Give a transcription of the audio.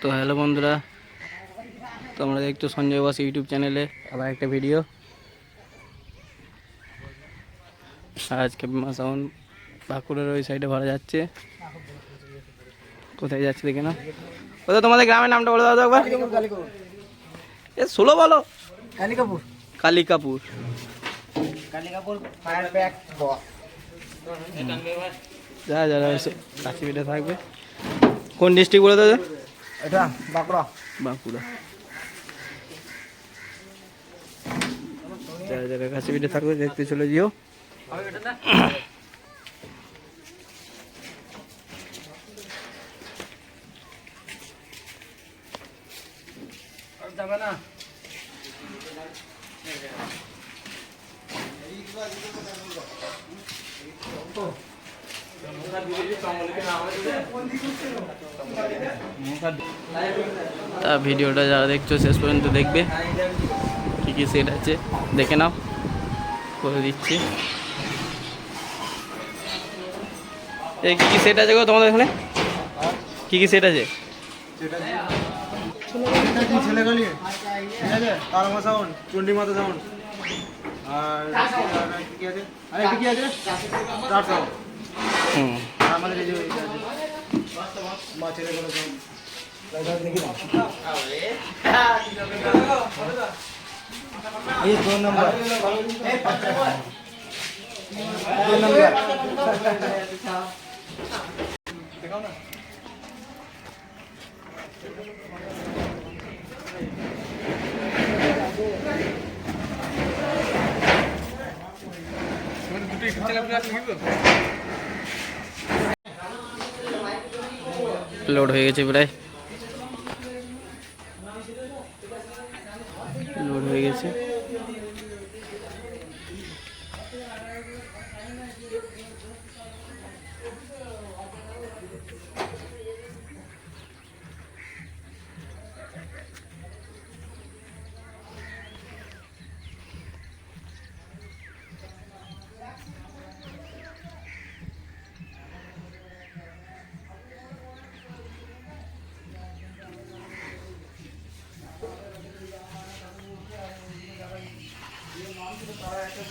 তো হ্যালো বন্ধুরা তোমরা দেখছ সঞ্জয় বাস ইউটিউব চ্যানেলে আবার একটা ভিডিও আজকে বিমা সাউন্ড বাঁকুড়ার ওই সাইডে ভাড়া যাচ্ছে। কোথায় যাচ্ছে দেখে না ওটা তোমাদের গ্রামের নামটা বলে দাও একবার। এ ষোলো বলো। কালিকাপুর। কালিকাপুর। কালিকাপুর ফায়ার ব্যাক যা যারা কাছে থাকবে। কোন ডিস্ট্রিক্ট বলে দাদা এটা বাঁকুড়া। বাঁকুড়া। যারা যারা কাছে পিঠে থাকবে দেখতে চলে যেও। যাবে না। তা ভিডিওটা যারা দেখছ শেষ পর্যন্ত দেখবে। কী কী সেট আছে দেখে নাও। করে দিচ্ছি। এই কী কী সেট আছে গো তোমাদের এখানে? কী কী সেট আছে? ছেলেগুলি ঠিক আছে তারমা সাউন্ড চন্ডী মাতা সাউন্ড। আর কি আছে? আর কি আছে? স্টার সাউন্ড আমাদের এই যে এটা আছে। মা ছেলেগুলো সাউন্ড দেখি না এই দো নম্বর দো নম্বর দেখাও না লোড হয়ে গেছে প্রায় লোড হয়ে গেছে তারা একটা